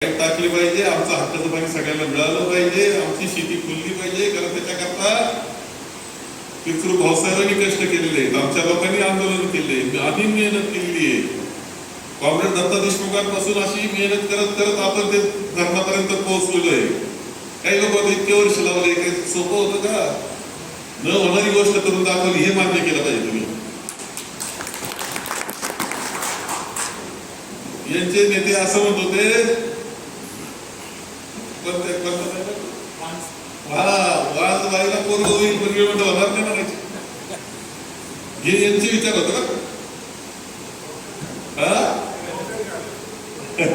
Pipe टाकली पाहिजे आमचं हक्काचं पाणी सगळ्यांना मिळालं पाहिजे आमची शेती खुलली पाहिजे कारण त्याच्याकरता पितृ भाऊसाहेबांनी कष्ट केलेले आहेत. आमच्या लोकांनी आंदोलन केले आम्ही मेहनत केलेली आहे. काँग्रेस दत्ता देशमुखांपासून अशी मेहनत करत करत आपण ते धर्मापर्यंत पोहोचलेलो आहे. काही लोक इतके वर्ष लावले काही सोपं होतं का? न होणारी गोष्ट करून दाखवली हे मान्य केलं पाहिजे तुम्ही. यांचे नेते असं म्हणत होते पण ते कोणतं नाही का? हा वाज बाईला पोरग होईल पण मी होणार नाही म्हणायचे? हे यांचे विचार होत का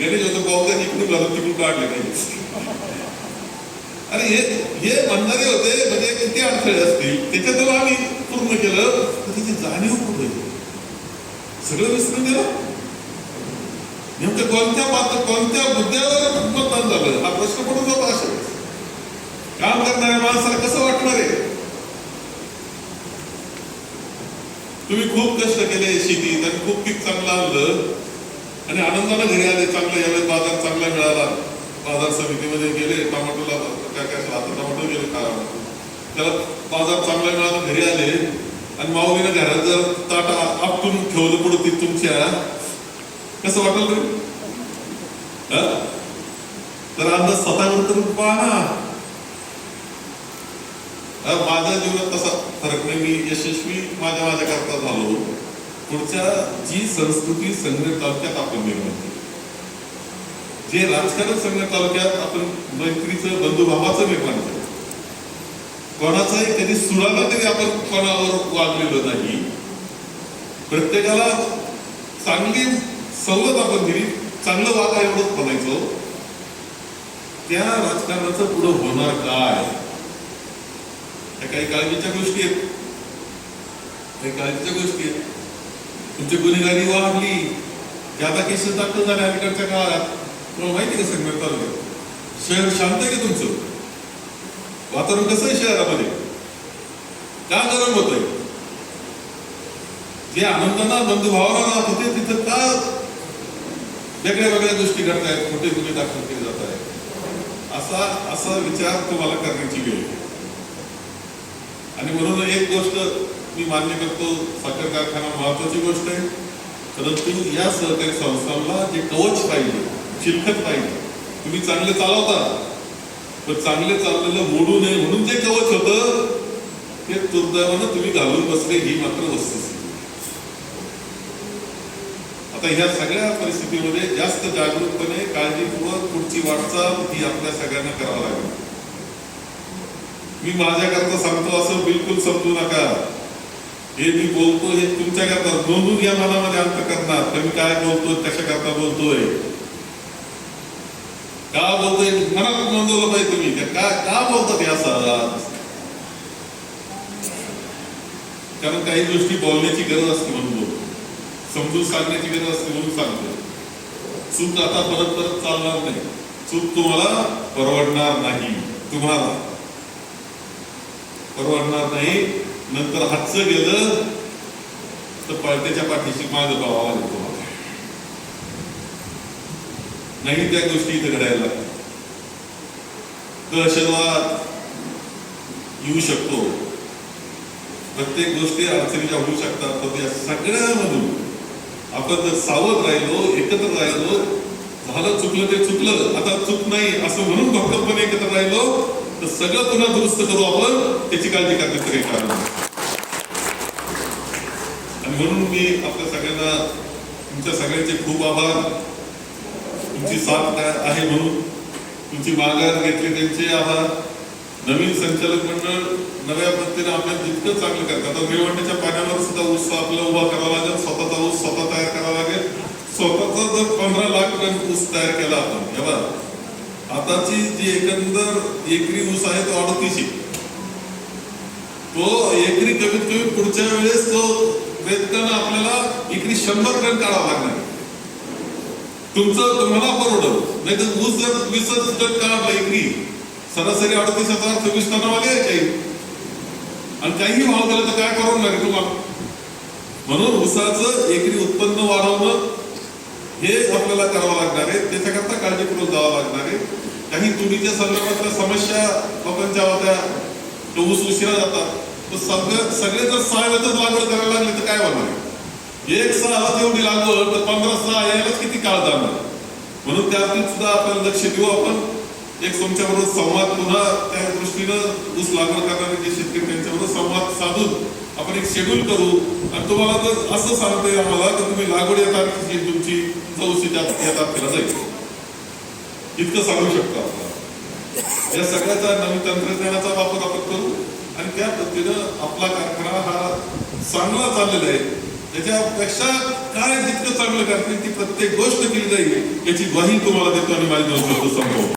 गणेश होतो पावसा इकडून घालून तिकडून काढले नाही. अरे हे हे म्हणणारे होते म्हणजे किती अडथळे असतील. त्याच्यातून आम्ही पूर्ण केलं तर त्याची जाणीव कुठे सगळं विसरून गेलं? नेमकं कोणत्या पात्र कोणत्या मुद्द्यावर मतदान झालं हा प्रश्न पडून जातो अशा वेळेस. काम करणाऱ्या माणसाला कसं वाटणार आहे? तुम्ही खूप कष्ट केले शेतीत आणि खूप पीक चांगलं आणलं आणि आनंदाने घरी आले चांगलं यावेळेस बाजार चांगला मिळाला. बाजार समितीमध्ये गेले टमाटोला काय काय आता टमाटो गेले काय त्याला बाजार चांगला मिळाला घरी आले. आणि माऊलीनं घरात जर ताटा आपटून ठेवलं पुढे ती तुमच्या कसं वाटेल तुम्ही? तर आता स्वतःवर करून पहा माझ्या जीवनात तसा फरक नाही. मी यशस्वी माझ्या माझ्या करता झालो. पुढच्या जी संस्कृती संग्रह तालुक्यात आपण निर्माण केली. जे राजकारण संग्रह तालुक्यात आपण मैत्रीचं बंधुभावाचं निर्माण केलं. कोणाचाही कधी सुडाला तरी आपण कोणावर वागलेलो नाही. प्रत्येकाला चांगली सवलत आपण दिली चांगलं वागा एवढंच म्हणायचो. त्या राजकारणाचं पुढं होणार काय? त्या काही काळजीच्या गोष्टी आहेत. काही काळजीच्या गोष्टी आहेत. तुमची गुन्हेगारी वाढली. ज्यादा केसेस दाखल झाले अलीकडच्या काळात. तुम्हाला माहिती का संघ तालुक्यात शहर शांत आहे का तुमचं? वातावरण कसं आहे शहरामध्ये? का गरम होतंय? जे आनंदाना बंधुभावाला राहत होते तिथं का वेगळ्या वेगळ्या गोष्टी घडतायत कुठे कुठे दाखल केले जात आहेत असा असा विचार तुम्हाला करण्याची वेळ आहे. आणि म्हणून एक गोष्ट मी मान्य करतो साखर कारखाना महत्वाची गोष्ट आहे. परंतु या सहकारी संस्थांना जे कवच पाहिजे चिलखत पाहिजे तुम्ही चांगले चालवता. पण चांगले चाललेलं मोडू नये म्हणून जे कवच होतं ते दुर्दैवानं तुम्ही घालून बसले ही मात्र वस्तू आता ह्या सगळ्या परिस्थितीमध्ये जास्त जागरूकपणे काळजीपूर्वक पुढची वाटचाल ही आपल्या सगळ्यांना करावं लागेल. मी माझ्याकरता सांगतो असं बिलकुल समजू नका. हे मी बोलतो हे तुमच्याकरता नोंदून घ्या मनामध्ये अंत करणार. तर मी काय बोलतोय कशा करता बोलतोय? का बोलतोय? मनात नोंदवलं पाहिजे तुम्ही. का का- बोलतात या असं कारण काही गोष्टी बोलण्याची गरज असते म्हणून. समजून सांगण्याची गरज असते म्हणून सांगतो. चूक आता परत परत चालणार नाही. चूक तुम्हाला परवडणार नाही. तुम्हाला परवडणार नाही. नंतर हातचं गेलं तर पळत्याच्या पाठीशी माझं भावाला येतो तुम्हाला नाही त्या गोष्टी इथे घडायला लागतात दहशतवाद येऊ शकतो. प्रत्येक गोष्टी अडचणीच्या होऊ शकतात तर या सगळ्यामधून आपण जर सावध राहिलो एकत्र राहिलो झालं चुकलं ते चुकलं आता चूक नाही असं म्हणून भक्कमपणे एकत्र राहिलो तर सगळं पुन्हा दुरुस्त करू आपण त्याची काळजी करण्याचं काही कारण आणि म्हणून मी आपल्या सगळ्यांना तुमच्या सगळ्यांचे खूप आभार. तुमची साथ काय आहे म्हणून तुमची माघार घेतली त्यांचे आभार. नवीन संचालक मंडळ नव्या पद्धतीने आपल्याला जितकं चांगलं करतात. आता निवडण्याच्या पाण्यावर सुद्धा ऊस आपला उभा करावा लागेल स्वतःचा ऊस स्वतः तयार करावा लागेल. स्वतःचा जर पंधरा लाख टन ऊस तयार केला आपण तेव्हा आताची जी एकंदर एकरी ऊस आहे तो अडतीशी तो एकरी कमीत कमी पुढच्या वेळेस तो वेतन आपल्याला एकरी शंभर टन काढावा लागणार. तुमचं तुम्हाला परवडत नाही तर ऊस जर वीसच टन काढला एकरी सरासरी अडतीस हजार सव्वीस टनावा काही. आणि काहीही भाव दिला तर काय करावं आहे तुम्हाला म्हणून उसाचं एकरी उत्पन्न वाढवणं हे आपल्याला करावं लागणार आहे. त्याच्याकरता काळजीपूर्वक जावं लागणार आहे. काही तुरीच्या संदर्भातल्या समस्या लोकांच्या होत्या. तो ऊस उशिरा जातात तर सगळं सगळे जर सहा वेळेतच लागवड करायला लागले तर काय होणार एक सहा एवढी लागवड तर पंधरा सहा यायलाच किती काळ जाणार? म्हणून त्यातून सुद्धा आपण लक्ष देऊ आपण. एक तुमच्याबरोबर संवाद पुन्हा त्या दृष्टीनं ऊस लागवड करणारे जे शेतकरी त्यांच्याबरोबर संवाद साधून आपण एक शेड्यूल करू. आणि तुम्हाला तर असं सांगतोय आम्हाला की तुम्ही लागवड या तारखेची तुमची चौशी त्या या तारखेला जाईल. इतकं सांगू शकतो आपण. या सगळ्याचा नवीन तंत्रज्ञानाचा वापर आपण करू. आणि त्या पद्धतीनं आपला कारखाना हा चांगला चाललेला आहे. त्याच्यापेक्षा काय जितकं चांगलं करते ती प्रत्येक गोष्ट केली जाईल याची ग्वाही तुम्हाला देतो आणि माझी दोन